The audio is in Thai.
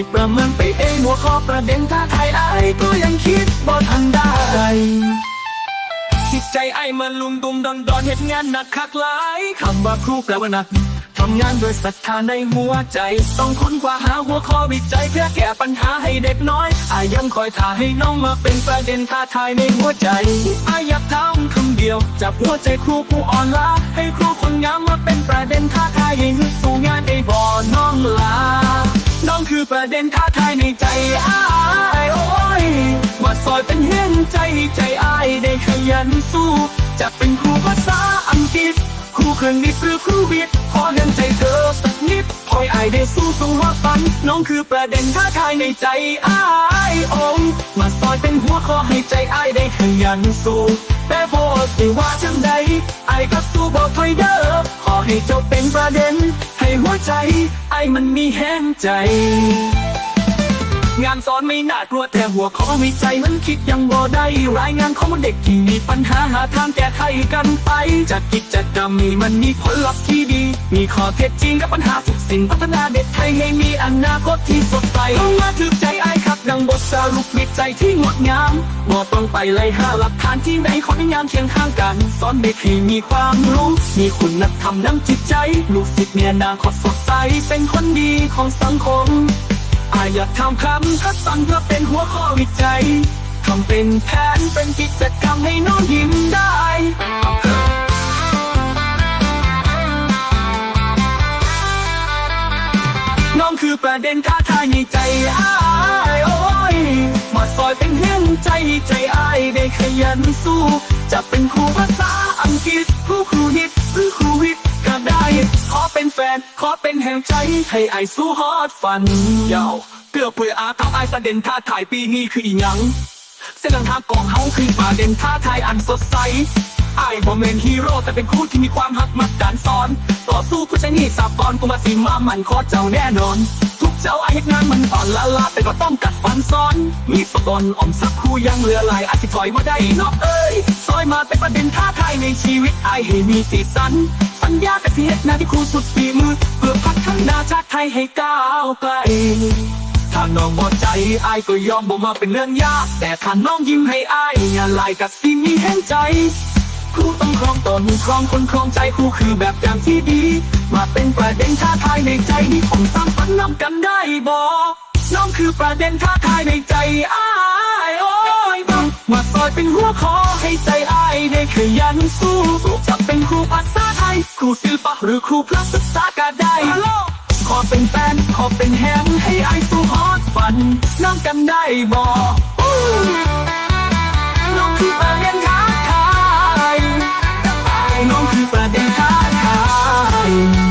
สิประเมินไปเองหัวข้อประเด็นถ้าไทยไอ้ายก็ยังคิดบ่ทันได้จิตใจไอ้มันลุมดุมดอนดอนเหตุงานหนักคักหลายคำว่าครูแปลว่าหนักทำงานโดยศรัทธาในหัวใจ ต้องค้นคว้าหาหัวข้อวิจัยเพื่อแก้ปัญหาให้เด็กน้อยอายังคอยท่าให้น้องมาเป็นประเด็นท้าทายในหัวใจอาอยากทำคำเดียวจับหัวใจครูผู้อ่อนล้าให้ครูคนงามมาเป็นประเด็นท้าทายให้ฮึดสู้งานได้บ่อน้องลา น้องคือประเด็นท้าทายในใจอ้ายโอ้ยว่าซอยเป็นเห็นใจใจอ้ายได้ขยันสู้ จะเป็นครูภาษาอังกฤษ ครูเครื่องนิดหรือครูวิทย์ขอเงินใจเธอสักนิดคอยอายได้สู้สู้ว่าฝัน น้องคือประเด็นท้าทายในใจอ้ายโอ้ยมาซอยเป็นหัวข้อให้ใจอ้ายได้ขยันสู้แต่พอสิว่าจังใดไอ้ก็สู้บอกถอยเด้อขอให้เจ้าเป็นประเด็น ห้หัวใจ ไอ้มันมีแห้งใจ งานสอนไม่น่ากลัวแต่หัวข้อวิจัยมันคิดยังบ่ได้ รายงานของเด็กที่มีปัญหาหาทางแก้ไขกันไปจัดกิจกรรมนี้มันมีผลลัพธ์ที่ดี มีข้อเท็จจริงกับปัญหาทุกสิ่งพัฒนาเด็กไทยให้มีอนาคตที่สดใสต้องมาถึกใจไอ้ครับดังบทสรุปวิจัยที่งดงามบ่ต้องไปไล่หาหลักฐานที่ไหนขอให้งามเคียงข้างกัน สอนเด็กให้มีความรู้ มีคุณธรรมน้ำจิตใจ ลูกศิษย์มีอนาคตสดใสเป็นคนดีของสังคม อาอยากทำคำทัดสั่งเพื่อเป็นหัวข้อวิจัยทำเป็นแผนเป็นกิจกรรมให้น้องยิ้มได้น้องคือประเด็นท้าทายในใจอ้ายโอ้ยมาซอยเป็นเห็นใจใจอ้ายได้ขยันสู้ จะเป็นครูภาษาอังกฤษครูครูฮิต นแฟนขอเป็นแห่งใจ ให้ไอายสู้ฮอดฝันยาเกือบเพื่ออาทำไอายประเด็นท้าทายปีนี้คืออีหยัง เส้นทางกองเฮาคือประเด็นท้าทายอันสดใสไอ้ายบ่เมนฮีโร่แต่เป็นครูที่มีความหักมักการสอน ต่อสู้ผู้ใช้หนี่สาบอนกูมาสิมามันขอเจ้าแน่นอน ทุกเจ้าไอ้เฮ็ดงานมันอ่อนละลาแต่ก็ต้องกัดฟันซ้อน มีสตอนอ่อมสักครู่ยังเหลือหลายอาจจะถอยมาได้เนอกเอ้ยซอยมาเป็นประเด็นท้าทายใน ชีวิตไอให้มีสีสันสัญญากับที่เฮ็ดหน้าที่ครูสุดฝีมือ เพื่อพัฒนาชาติไทยให้ก้าวไกลถ้าน้องบ่ใจไอก็ยอมบ่มาเป็นเรื่องยาก แต่ถ้าน้องยิ้มให้ไออย่าลายกับสิ่งนี้แห่งใจครูต้องครองตนครองคนครองใจครูคือแบบอย่างที่ดี มาเป็นประเด็นท้าทายในใจนี่ผมสร้างฝันนำกันได้บอน้องคือประเด็นท้าทายในใจอายโอ้ย บังมาซอยเป็นหัวคอให้ใจอายได้ขยันสู้จะเป็นครูภาษาไทย ครูศิลปะหรือครูพระศึกษาก็ได้ ขอเป็นแฟนขอเป็นแฮมให้ไอายสู้ฮอดฝันน้องกันได้บอกน้องคือประเด็นท้าทายน้องคือประเด็นท้าทาย